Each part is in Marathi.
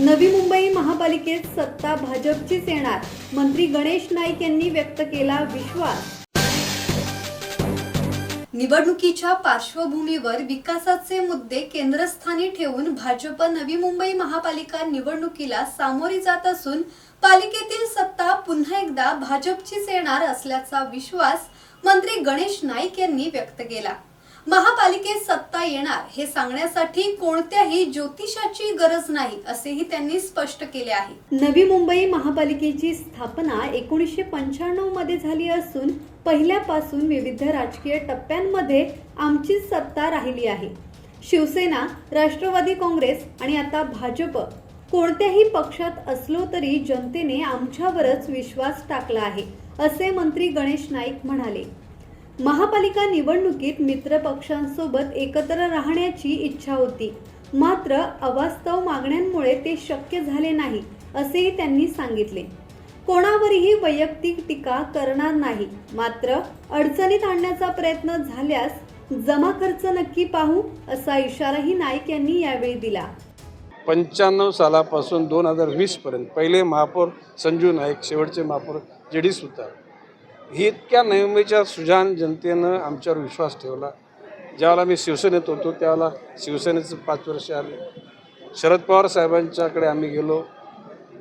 नवी मुंबई महापालिकेत सत्ता भाजपचीच येणार. मंत्री गणेश नाईक यांनी व्यक्त केला विश्वास. निवडणुकीच्या पार्श्वभूमीवर विकासाचे मुद्दे केंद्रस्थानी ठेवून भाजप नवी मुंबई महापालिका निवडणुकीला सामोरी जात असून पालिकेतील सत्ता पुन्हा एकदा भाजपचीच येणार असल्याचा विश्वास मंत्री गणेश नाईक यांनी व्यक्त केला. महापालिकेत सत्ता येणार हे सांगण्यासाठी कोणत्याही ज्योतिषाची गरज नाही असेही त्यांनी स्पष्ट केले आहे. नवी मुंबई महापालिकेची स्थापना एकोणीसशे पंच्याण्णवमध्ये झाली असून पहिल्यापासून विविध राजकीय टप्प्यांमध्ये आमचीच सत्ता राहिली आहे. शिवसेना राष्ट्रवादी काँग्रेस आणि आता भाजप कोणत्याही पक्षात असलो तरी जनतेने आमच्यावरच विश्वास टाकला आहे असे मंत्री गणेश नाईक म्हणाले. महापालिका निवडणुकीत मित्रपक्षांसोबत एकत्र राहण्याची इच्छा होती. मात्र अवास्तव मागण्यांमुळे ते शक्य झाले नाही असेही त्यांनी सांगितले. कोणावरही वैयक्तिक टीका करणार नाही. मात्र अडचणीत आणण्याचा प्रयत्न झाल्यास जमा खर्च नक्की पाहू असा इशाराही नाईक यांनी यावेळी दिला. पंच्याण्णव सालापासून दोन हजार वीसपर्यंत पहिले महापौर संजू नाईक शेवटचे महापौर जे डी सुतार. ही इतक्या नेहमीच्या सुजान जनतेनं आमच्यावर विश्वास ठेवला. ज्यावेळेला मी शिवसेनेत होतो त्यावेळेला शिवसेनेचं पाच वर्ष आले शरद पवार साहेबांच्याकडे आम्ही गेलो.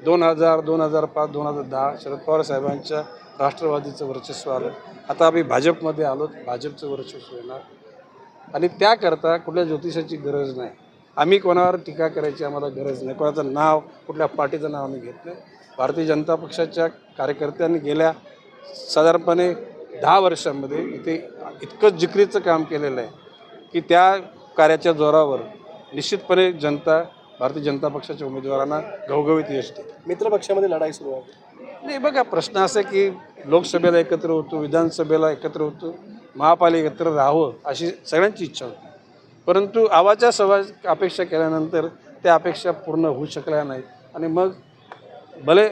दोन हजार दोन हजार पाच दोन हजार दहा शरद पवार साहेबांच्या राष्ट्रवादीचं वर्चस्व आलं. आता आम्ही भाजपमध्ये आलो भाजपचं वर्चस्व येणार. आणि त्याकरता कुठल्या ज्योतिषाची गरज नाही. आम्ही कोणावर टीका करायची आम्हाला गरज नाही. कोणाचं नाव कुठल्या पार्टीचं नाव आम्ही घेत नाही. भारतीय जनता पक्षाच्या कार्यकर्त्यांनी गेल्या साधारणपणे दहा वर्षांमध्ये इथे इतकं जिकरीचं काम केलेलं आहे की त्या कार्याच्या जोरावर निश्चितपणे जनता भारतीय जनता पक्षाच्या उमेदवारांना घवघवीत यश देते मित्रपक्षामध्ये लढाई सुरू आहे. नाही बघा प्रश्न असा की लोकसभेला एकत्र होतो विधानसभेला एकत्र होतो महापालिका एकत्र राहावं अशी सगळ्यांची इच्छा होती. परंतु आवाच्या सवा अपेक्षा केल्यानंतर त्या अपेक्षा पूर्ण होऊ शकल्या नाही आणि मग भले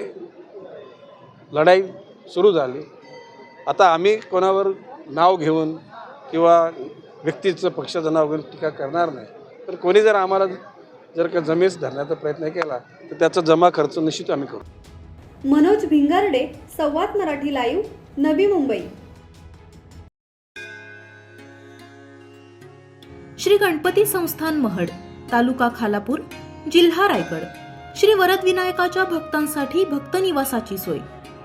लढाई सुरू झाली. आता आम्ही कोणावर नाव घेऊन किंवा व्यक्तीचं पक्षाचं नाव घेऊन टीका करणार नाही. तर कोणी जर आम्हाला जर का जमेस धरण्याचा प्रयत्न केला तर त्याचा जमा खर्च निश्चित आम्ही करू. मनोज भिंगारडे संवाद मराठी लाईव्ह नवी मुंबई. श्री गणपती संस्थान महड तालुका खालापूर जिल्हा रायगड. श्री वरद विनायकाच्या भक्तांसाठी भक्त निवासाची सोय.